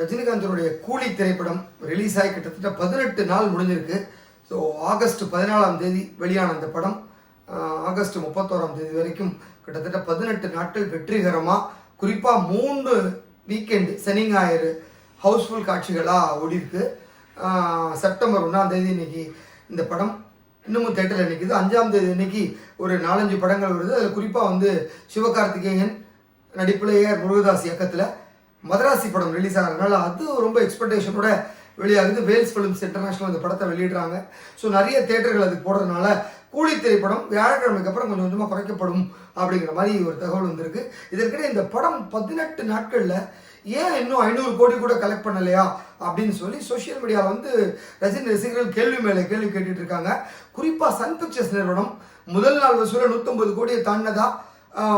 ரஜினிகாந்தனுடைய கூலி திரைப்படம் ரிலீஸ் ஆகி கிட்டத்தட்ட பதினெட்டு நாள் முடிஞ்சிருக்கு. ஸோ ஆகஸ்ட் பதினாலாம் தேதி வெளியான அந்த படம் ஆகஸ்ட் முப்பத்தோராம் தேதி வரைக்கும் கிட்டத்தட்ட பதினெட்டு நாட்கள் வெற்றிகரமாக குறிப்பாக மூன்று வீக்கெண்டு சனி ஞாயிறு ஹவுஸ்ஃபுல் காட்சிகளாக ஓடிருக்கு செப்டம்பர் ஒன்றாம் தேதி இன்னைக்கு இந்த படம் இன்னமும் தேட்டரில் நிற்கிது அஞ்சாம் தேதி இன்னைக்கு ஒரு நாலஞ்சு படங்கள் வருது. அதில் குறிப்பாக வந்து சிவகார்த்திகேயன் நடிப்பில் முருகதாஸ் இயக்கத்தில் மதராசி படம் ரிலீஸ் ஆகிறதுனால அது ரொம்ப எக்ஸ்பெக்டேஷனோட வெளியாகுது. வேல்ஸ் ஃபிலிம்ஸ் இன்டர்நேஷனல் அந்த படத்தை வெளியிடுறாங்க. ஸோ நிறைய தேட்டர்கள் அதுக்கு போடுறதுனால கூலி திரைப்படம் வியாழக்கிழமைக்கு அப்புறம் கொஞ்சம் கொஞ்சமாக குறைக்கப்படும் அப்படிங்கிற மாதிரி ஒரு தகவல் வந்திருக்கு. இதற்கிடையே இந்த படம் பதினெட்டு நாட்களில் ஏன் இன்னும் ஐநூறு கோடி கூட கலெக்ட் பண்ணலையா அப்படின்னு சொல்லி சோஷியல் மீடியா வந்து ரஜினி ரசிகர்கள் கேள்வி மேலே கேள்வி கேட்டுட்டு இருக்காங்க. குறிப்பாக சன் பிக்சர்ஸ் நிறுவனம் முதல் நாள் வசூலில் நூற்றம்பது கோடியை தாண்டினதா?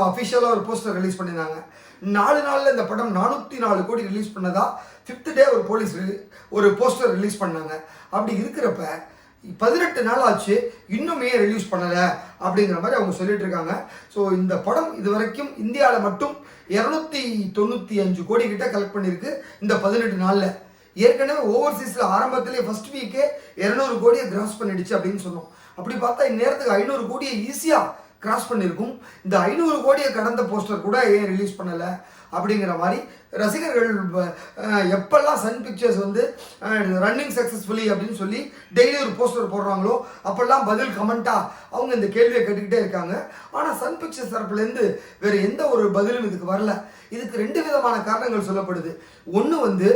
அஃபிஷியலாக ஒரு போஸ்டர் ரிலீஸ் பண்ணியிருந்தாங்க நாலு நாளில் இந்த படம் நானூற்றி நாலு கோடி ரிலீஸ் பண்ணதா ஃபிஃப்த் டே ஒரு போலீஸ் ஒரு போஸ்டர் ரிலீஸ் பண்ணாங்க. அப்படி இருக்கிறப்ப பதினெட்டு நாள் ஆச்சு இன்னுமே ரிலீஸ் பண்ணலை அப்படிங்கிற மாதிரி அவங்க சொல்லிட்டு இருக்காங்க. ஸோ இந்த படம் இது வரைக்கும் இந்தியாவில் மட்டும் இரநூத்தி தொண்ணூற்றி அஞ்சு கோடி கிட்ட கலெக்ட் பண்ணியிருக்கு இந்த பதினெட்டு நாளில். ஏற்கனவே ஓவர்சீஸில் ஆரம்பத்திலே ஃபர்ஸ்ட் வீக்கே இரநூறு கோடியை கிராஸ் பண்ணிடுச்சு அப்படின்னு சொன்னோம். அப்படி பார்த்தா இந்நேரத்துக்கு ஐநூறு கோடியை ஈஸியாக கிராஸ் பண்ணியிருக்கும் இந்த ஐநூறு கோடியை கடந்த போஸ்டர் கூட ஏன் ரிலீஸ் பண்ணலை? அப்படிங்கிற மாதிரி ரசிகர்கள் எப்பெல்லாம் சன் பிக்சர்ஸ் வந்து ரன்னிங் சக்ஸஸ்ஃபுல்லி அப்படின்னு சொல்லி டெய்லி ஒரு போஸ்டர் போடுறாங்களோ அப்போல்லாம் பதில் கமெண்ட்டாக அவங்க இந்த கேள்வியை கேட்டுக்கிட்டே இருக்காங்க. ஆனால் சன் பிக்சர்ஸ் தரப்புலேருந்து வேறு எந்த ஒரு பதிலும் இதுக்கு வரல. இதுக்கு ரெண்டு விதமான காரணங்கள் சொல்லப்படுது. ஒன்று வந்து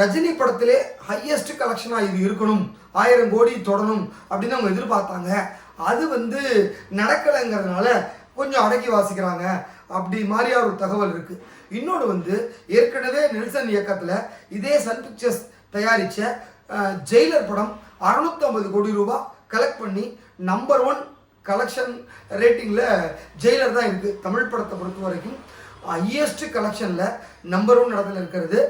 ரஜினி படத்திலே ஹையஸ்ட் கலெக்ஷனாக இது இருக்கணும். ஆயிரம் கோடி தொடணும் அப்படின்னு அவங்க எதிர்பார்த்தாங்க. அது வந்து நடக்கலைங்கிறதுனால கொஞ்சம் அடக்கி வாசிக்கிறாங்க அப்படி மாதிரியான ஒரு தகவல் இருக்கு. இன்னொன்று வந்து ஏற்கனவே நெல்சன் இயக்கத்தில் இதே சன் பிக்சர்ஸ் தயாரித்த ஜெயிலர் படம் அறுநூத்தம்பது கோடி ரூபாய் கலெக்ட் பண்ணி நம்பர் ஒன் கலெக்ஷன் ரேட்டிங்கில் ஜெயிலர் தான் இருக்குது தமிழ் படத்தை பொறுத்த வரைக்கும். ஹையஸ்ட் கலெக்ஷனில் நம்பர் ஒன் இடத்துல இருக்கிறது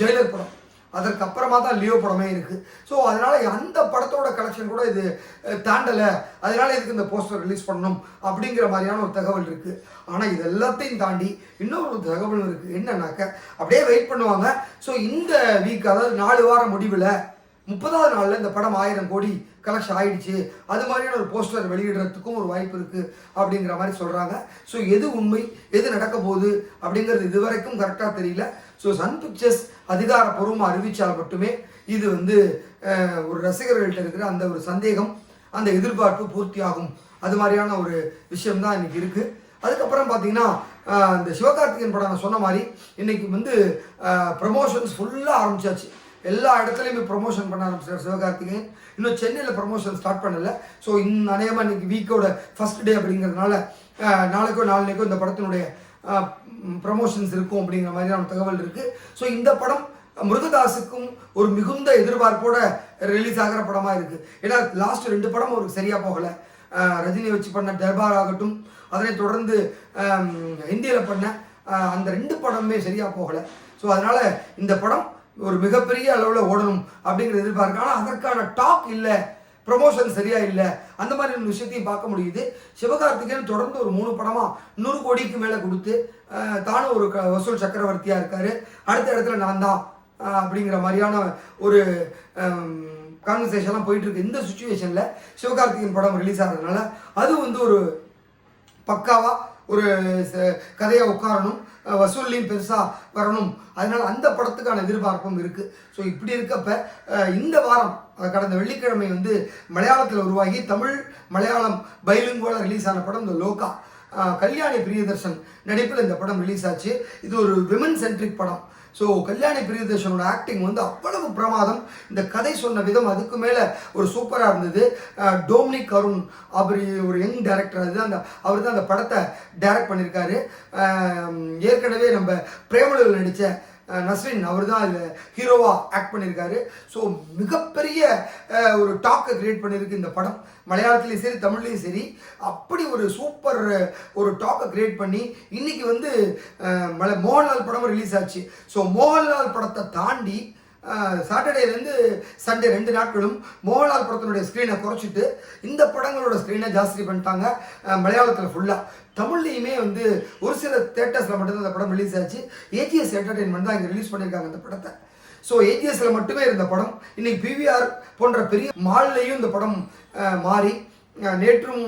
ஜெயிலர் படம். அதற்கப்புறமா தான் லியோ படமே இருக்குது ஸோ அதனால் அந்த படத்தோட கலெக்ஷன் கூட இது தாண்டலை. அதனால் இதுக்கு இந்த போஸ்டர் ரிலீஸ் பண்ணணும் அப்படிங்கிற மாதிரியான ஒரு தகவல் இருக்குது ஆனால் இது எல்லாத்தையும் தாண்டி இன்னொரு தகவலும் தகவல் இருக்குது என்னன்னாக்க அப்படியே வெயிட் பண்ணுவாங்க. ஸோ இந்த வீக் அதாவது நாலு வாரம் முடிவில் முப்பதாவது நாளில் இந்த படம் ஆயிரம் கோடி கலெக்ஷன் ஆயிடுச்சு. அது மாதிரியான ஒரு போஸ்டர் வெளியிடுறதுக்கும் ஒரு வாய்ப்பு இருக்குது அப்படிங்கிற மாதிரி சொல்கிறாங்க ஸோ எது உண்மை எது நடக்க போகுது அப்படிங்கிறது இதுவரைக்கும் கரெக்டாக தெரியல. ஸோ சன் பிக்சர்ஸ் அதிகாரப்பூர்வமாக அறிவித்தால் மட்டுமே இது வந்து ஒரு ரசிகர்கள்ட்ட இருக்கிற அந்த ஒரு சந்தேகம் அந்த எதிர்பார்ப்பு பூர்த்தியாகும். அது மாதிரியான ஒரு விஷயம் தான் இன்றைக்கி இருக்குது அதுக்கப்புறம் பார்த்தீங்கன்னா இந்த சிவகார்த்திகேயன் படம் நான் சொன்ன மாதிரி இன்னைக்கு வந்து ப்ரமோஷன்ஸ் ஃபுல்லாக ஆரம்பிச்சாச்சு. எல்லா இடத்துலையுமே ப்ரொமோஷன் பண்ண ஆரம்பிச்சார் சிவகார்த்திகேயன். இன்னும் சென்னையில் ப்ரொமோஷன் ஸ்டார்ட் பண்ணலை. ஸோ இந்த அநேகமாக இன்றைக்கி வீக்கோட ஃபர்ஸ்ட் டே அப்படிங்கிறதுனால நாளைக்கோ நாளைக்கோ இந்த படத்தினுடைய ப்ரமோஷன்ஸ் இருக்கும் அப்படிங்கிற மாதிரியான தகவல் இருக்குது ஸோ இந்த படம் முருகதாஸுக்கும் ஒரு மிகுந்த எதிர்பார்ப்போட ரிலீஸ் ஆகிற படமாக இருக்குது ஏன்னா லாஸ்ட் ரெண்டு படம் அவருக்கு சரியாக போகலை. ரஜினி வச்சு பண்ண தர்பார் ஆகட்டும் அதனைத் தொடர்ந்து ஹிந்தியில் பண்ண அந்த ரெண்டு படமுமே சரியாக போகலை. ஸோ அதனால் இந்த படம் ஒரு மிகப்பெரிய அளவில் ஓடணும் அப்படிங்கிற எதிர்பார்க்கு ஆனால் அதற்கான டாக் இல்லை. ப்ரொமோஷன் சரியா இல்லை? அந்த மாதிரி ஒரு விஷயத்தையும் பார்க்க முடியுது. சிவகார்த்திகேயன் தொடர்ந்து ஒரு மூணு படமாக நூறு கோடிக்கு மேலே கொடுத்து தானும் ஒரு க வசூல் சக்கரவர்த்தியாக இருக்கார். அடுத்த இடத்துல நான் தான் அப்படிங்கிற மாதிரியான ஒரு கான்வர்சேஷன்லாம் போயிட்டுருக்கு இந்த சுச்சுவேஷனில் சிவகார்த்திகேயன் படம் ரிலீஸ் ஆகிறதுனால அது வந்து ஒரு பக்காவாக ஒரு ச- உட்காரணும் வசூல்லையும் பெருசாக வரணும். அதனால் அந்த படத்துக்கான எதிர்பார்ப்பும் இருக்குது ஸோ இப்படி இருக்கப்ப இந்த வாரம் கடந்த வெள்ளிக்கிழமை வந்து மலையாளத்தில் உருவாகி தமிழ் மலையாளம் பைலிங்கோல ரிலீஸ் ஆன படம் இந்த லோகா. கல்யாணி பிரியதர்ஷன் நடிப்பில் இந்த படம் ரிலீஸ் ஆச்சு. இது ஒரு விமன் சென்ட்ரிக் படம். ஸோ கல்யாணி பிரியதர்ஷனோட ஆக்டிங் வந்து அவ்வளவு பிரமாதம். இந்த கதை சொன்ன விதம் அதுக்கு மேலே ஒரு சூப்பராக இருந்தது. டோம்னிக் அருண் அவர் ஒரு யங் டேரக்டர் அதுதான் அந்த அவர் தான் அந்த படத்தை டைரக்ட் பண்ணியிருக்காரு ஏற்கனவே நம்ம பிரேமலூரில் நடித்த நஸ்ரின் அவர் தான் அதில் ஹீரோவாக ஆக்ட் பண்ணியிருக்காரு ஸோ மிகப்பெரிய ஒரு டாக்கை கிரியேட் பண்ணியிருக்கு இந்த படம். மலையாளத்துலேயும் சரி தமிழ்லேயும் சரி. அப்படி ஒரு சூப்பர் ஒரு டாக்கை கிரியேட் பண்ணி இன்றைக்கி வந்து மலை மோகன்லால் படமும் ரிலீஸ் ஆச்சு. ஸோ மோகன்லால் படத்தை தாண்டி சாட்டர்டேலேருந்து சண்டே ரெண்டு நாட்களும் மோகன்லால் படத்தினுடைய ஸ்க்ரீனை குறைச்சிட்டு இந்த படங்களோட ஸ்க்ரீனை ஜாஸ்தி பண்ணிட்டாங்க. மலையாளத்தில் ஃபுல்லாக தமிழ்லையுமே வந்து ஒரு சில தேட்டர்ஸில் மட்டும்தான் அந்த படம் ரிலீஸ் ஆச்சு. ஏஜிஎஸ் என்டர்டெயின்மெண்ட் தான் இங்கே ரிலீஸ் பண்ணியிருக்காங்க அந்த படத்தை. ஸோ ஏஜிஎஸ்ல மட்டுமே இருந்த படம். இன்னைக்கு பிவிஆர் போன்ற பெரிய மால்லையும் இந்த படம் மாறி. நேற்றும்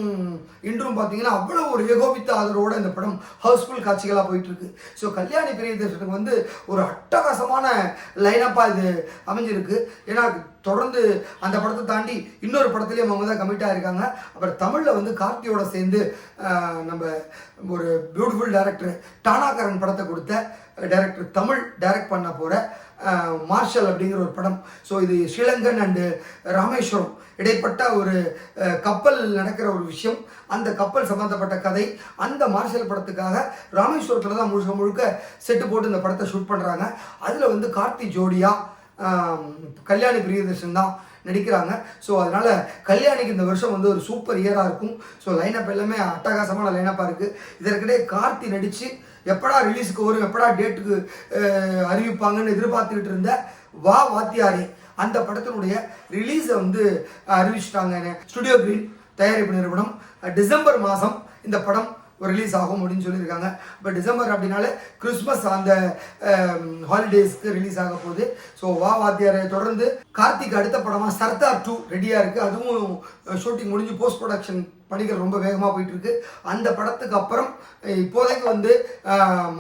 இன்றும் பார்த்தீங்கன்னா அவ்வளோ ஒரு ஏகோபித்த ஆதரவோட இந்த படம் ஹவுஸ்ஃபுல் காட்சிகளாக போயிட்டு இருக்கு ஸோ கல்யாணி பிரியதர்ஷனுக்கு வந்து ஒரு அட்டகாசமான லைனப்பாக இது அமைஞ்சிருக்கு. ஏன்னா தொடர்ந்து அந்த படத்தை தாண்டி இன்னொரு படத்துலேயும் அவங்க தான் கமிட்டாக இருக்காங்க அப்புறம் தமிழில் வந்து கார்த்தியோட சேர்ந்து நம்ம ஒரு பியூட்டிஃபுல் டேரக்டர் டானாகரன் படத்தை கொடுத்த டேரக்டர் தமிழ் டைரக்ட் பண்ண போகிற மார்ஷல் அப்படிங்கிற ஒரு படம். ஸோ இது ஸ்ரீலங்கன் அண்டு ராமேஸ்வரம் இடைப்பட்ட ஒரு கப்பல் நடக்கிற ஒரு விஷயம். அந்த கப்பல் சம்மந்தப்பட்ட கதை அந்த மார்ஷல் படத்துக்காக ராமேஸ்வரத்தில் தான் முழுக்க முழுக்க செட்டு போட்டு இந்த படத்தை ஷூட் பண்ணுறாங்க அதில் வந்து கார்த்தி ஜோடியா கல்யாணி பிரியதர்ஷன் தான் நடிக்கிறாங்க. ஸோ அதனால் கல்யாணிக்கு இந்த வருஷம் வந்து ஒரு சூப்பர் இயராக இருக்கும். ஸோ லைனப் எல்லாமே அட்டகாசமான லைனப்பாக இருக்குது இதற்கிடையே கார்த்தி நடித்து எப்படா ரிலீஸுக்கு வரும் எப்படா டேட்டுக்கு அறிவிப்பாங்கன்னு எதிர்பார்த்துக்கிட்டு இருந்த வா வாத்தியாரே அந்த படத்தினுடைய ரிலீஸை வந்து அறிவிச்சிட்டாங்க. ஸ்டுடியோ கிரீன் தயாரிப்பு நிறுவனம் டிசம்பர் மாதம் இந்த படம் ரிலீஸ் ஆகும் அப்படின்னு சொல்லியிருக்காங்க. இப்போ டிசம்பர் அப்படின்னாலே கிறிஸ்மஸ் அந்த ஹாலிடேஸ்க்கு ரிலீஸ் ஆக போகுது. ஸோ வா வாத்தியாரை தொடர்ந்து கார்த்திக் அடுத்த படமாக சர்தார் டூ ரெடியாக இருக்குது அதுவும் ஷூட்டிங் முடிஞ்சு போஸ்ட் ப்ரொடக்ஷன் பணிகள் ரொம்ப வேகமாக போயிட்டுருக்கு. அந்த படத்துக்கு அப்புறம் இப்போதைக்கு வந்து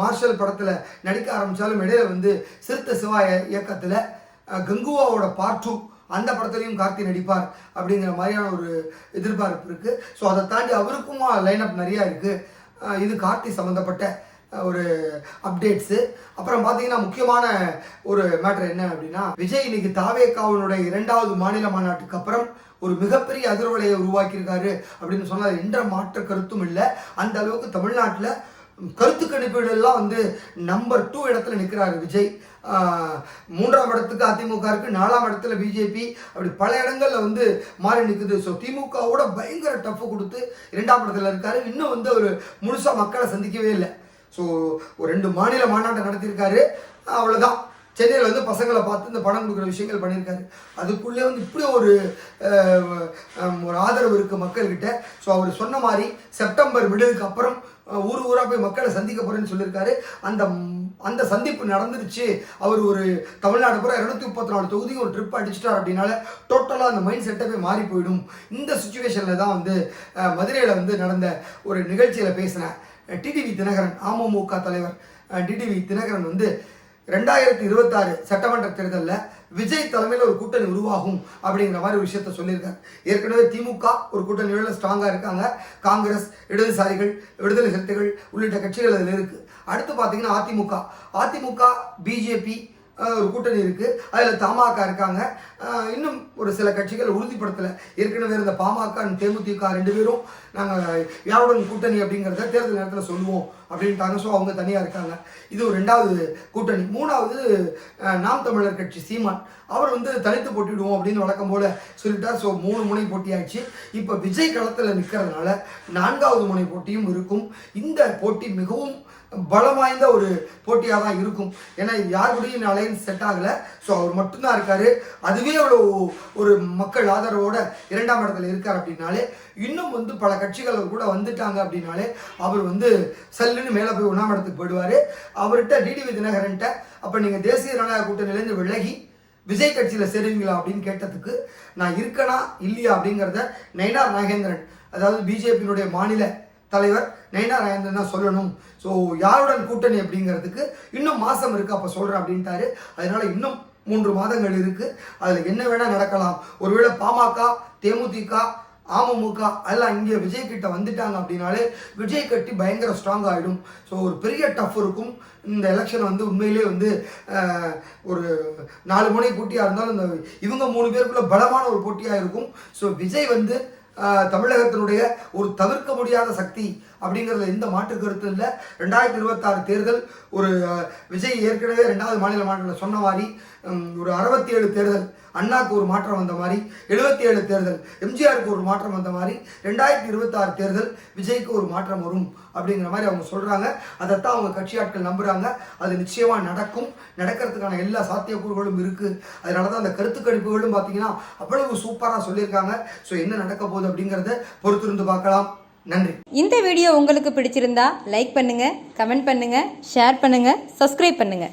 மார்ஷல் படத்தில் நடிக்க ஆரம்பித்தாலும் இடையில வந்து சிறுத்த சிவா இயக்கத்தில் கங்குவாவோட பார்ட் டூ அந்த படத்துலையும் கார்த்தி நடிப்பார் அப்படிங்கிற மாதிரியான ஒரு எதிர்பார்ப்பு இருக்குது ஸோ அதை தாண்டி அவருக்கும் லைனப் நிறையா இருக்குது இது கார்த்தி சம்மந்தப்பட்ட ஒரு அப்டேட்ஸு அப்புறம் பார்த்தீங்கன்னா முக்கியமான ஒரு மேட்ரு என்ன அப்படின்னா விஜய் இன்னைக்கு தாவேக்காவனுடைய இரண்டாவது மாநில மாநாட்டுக்கு அப்புறம் ஒரு மிகப்பெரிய அதிர்வலையை உருவாக்கியிருக்காரு அப்படின்னு சொன்னால் என்ற மாற்ற கருத்தும் இல்லை. அந்த அளவுக்கு தமிழ்நாட்டில் கருத்து கணிப்புகளெல்லாம் வந்து நம்பர் டூ இடத்துல நிற்கிறாரு விஜய். மூன்றாம் இடத்துக்கு அதிமுக இருக்குது நாலாம் இடத்துல பிஜேபி அப்படி பல இடங்களில் வந்து மாறி நிற்குது ஸோ திமுகவோட பயங்கர டஃப் கொடுத்து இரண்டாம் இடத்துல இருக்காரு. இன்னும் வந்து அவர் முழுசாக மக்களை சந்திக்கவே இல்லை. ஸோ ஒரு ரெண்டு மாநில மாநாட்டை நடத்தியிருக்காரு. அவ்வளோதான் சென்னையில் வந்து பசங்களை பார்த்து இந்த பணம் கொடுக்குற விஷயங்கள் பண்ணியிருக்காரு. அதுக்குள்ளே வந்து இப்படி ஒரு ஒரு ஆதரவு இருக்குது மக்கள்கிட்ட. ஸோ அவர் சொன்ன மாதிரி செப்டம்பர் மிடிலுக்கு அப்புறம் ஊர் ஊராக போய் மக்களை சந்திக்க போகிறேன்னு சொல்லியிருக்காரு. அந்த அந்த சந்திப்பு நடந்துருச்சு. அவர் ஒரு தமிழ்நாடு பூரா இரநூத்தி முப்பத்தி நாலு தொகுதிக்கு ஒரு ட்ரிப் அடிச்சிட்டார் அப்படின்னால டோட்டலாக அந்த மைண்ட் செட்டப்பே மாறி போயிடும். இந்த சுச்சுவேஷனில் தான் வந்து மதுரையில் வந்து நடந்த ஒரு நிகழ்ச்சியில் பேசினேன். டிடிவி தினகரன் அமமுக தலைவர். டிடிவி தினகரன் வந்து ரெண்டாயிரத்தி இருபத்தாறு சட்டமன்ற தேர்தலில் விஜய் தலைமையில் ஒரு கூட்டணி உருவாகும் அப்படிங்கிற மாதிரி ஒரு விஷயத்த சொல்லியிருக்காரு. ஏற்கனவே திமுக ஒரு கூட்டணியோட ஸ்ட்ராங்காக இருக்காங்க. காங்கிரஸ் இடதுசாரிகள் விடுதலை சிறுத்தைகள் உள்ளிட்ட கட்சிகள் அதில் இருக்குது அடுத்து பார்த்தீங்கன்னா அதிமுக. அதிமுக பிஜேபி ஒரு கூட்டணி இருக்குது அதில் தமாக இருக்காங்க. இன்னும் ஒரு சில கட்சிகள் உறுதிப்படுத்தலை. ஏற்கனவே இருந்த பாமக தேமுதிக ரெண்டு பேரும் நாங்கள் யாருடன் கூட்டணி அப்படிங்கிறத தேர்தல் நேரத்தில் சொல்லுவோம் அப்படின்ட்டாங்க. ஸோ அவங்க தனியாக இருக்காங்க. இது ஒரு ரெண்டாவது கூட்டணி. மூணாவது நாம் தமிழர் கட்சி சீமான். அவர் வந்து தனித்து போட்டிடுவோம் அப்படின்னு வழக்கம் போல சொல்லிட்டார். ஸோ மூணு முனை போட்டியாச்சு. இப்போ விஜய் களத்தில் நிற்கிறதுனால நான்காவது முனை போட்டியும் இருக்கும். இந்த போட்டி மிகவும் பலம் வாய்ந்த ஒரு போட்டியாக தான் இருக்கும். ஏன்னா இது யார் கூடயும் அலையன்ஸ் செட் ஆகலை. ஸோ அவர் மட்டும்தான் இருக்கார். அதுவே அவ்வளோ ஒரு மக்கள் ஆதரவோட இரண்டாம் இடத்துல இருக்கார் அப்படின்னாலே இன்னும் வந்து பல கட்சிகள் கூட வந்துட்டாங்க அப்படின்னாலே அவர் வந்து சல்லுன்னு மேலே போய் ஒன்றாம் இடத்துக்கு போயிடுவார். அவர்கிட்ட டிடிவி தினகரன்ட்ட அப்போ நீங்கள் தேசிய ஜனநாயக கூட்டணியிலேருந்து விலகி விஜய் கட்சியில் சேருவீங்களா? அப்படின்னு கேட்டதுக்கு நான் இருக்கனா? இல்லையா? அப்படிங்கிறத நயினார் நாகேந்திரன் அதாவது பிஜேபியினுடைய மாநில தலைவர் நயனா நாகேந்திரன் தான் சொல்லணும். ஸோ யாருடன் கூட்டணி அப்படிங்கிறதுக்கு இன்னும் மாதம் இருக்குது அப்போ சொல்கிறேன் அப்படின்ட்டாரு. அதனால் இன்னும் மூன்று மாதங்கள் இருக்குது அதில் என்ன வேணால் நடக்கலாம். ஒருவேளை பாமக தேமுதிக அமமுக அதெல்லாம் இங்கே விஜய் கிட்ட வந்துட்டாங்க அப்படின்னாலே விஜய் கட்டி பயங்கர ஸ்ட்ராங் ஆகிடும் ஸோ ஒரு பெரிய டஃப் இருக்கும். இந்த எலெக்ஷன் வந்து உண்மையிலே வந்து ஒரு நாலு மணி போட்டியாக இருந்தாலும் இந்த இவங்க மூணு பேருக்குள்ள பலமான ஒரு போட்டியாக இருக்கும். ஸோ விஜய் வந்து தமிழகத்தினுடைய ஒரு தவிர்க்க முடியாத சக்தி அப்படிங்கிறதுல எந்த மாற்று கருத்து இல்லை. ரெண்டாயிரத்தி இருபத்தாறு தேர்தல் ஒரு விஜய் ஏற்கனவே ரெண்டாவது மாநில மாநிலத்தில் சொன்ன மாதிரி ஒரு அறுபத்தி ஏழு தேர்தல் அண்ணாக்கு ஒரு மாற்றம் வந்த மாதிரி எழுபத்தி ஏழு தேர்தல் எம்ஜிஆருக்கு ஒரு மாற்றம் வந்த மாதிரி ரெண்டாயிரத்தி இருபத்தாறு தேர்தல் விஜய்க்கு ஒரு மாற்றம் வரும் அப்படிங்கிற மாதிரி அவங்க சொல்கிறாங்க அதைத்தான் அவங்க கட்சி ஆட்கள் நம்புகிறாங்க அது நிச்சயமாக நடக்கும். நடக்கிறதுக்கான எல்லா சாத்தியக்கூறுகளும் இருக்குது அதனால தான் அந்த கருத்து கணிப்புகளும் பார்த்தீங்கன்னா அவ்வளவு சூப்பராக சொல்லியிருக்காங்க. ஸோ என்ன நடக்க போகுது அப்படிங்கிறத பொறுத்திருந்து பார்க்கலாம். நன்றி. இந்த வீடியோ உங்களுக்கு பிடிச்சிருந்தா லைக் பண்ணுங்க கமெண்ட் பண்ணுங்க ஷேர் பண்ணுங்க சப்ஸ்கிரைப் பண்ணுங்க.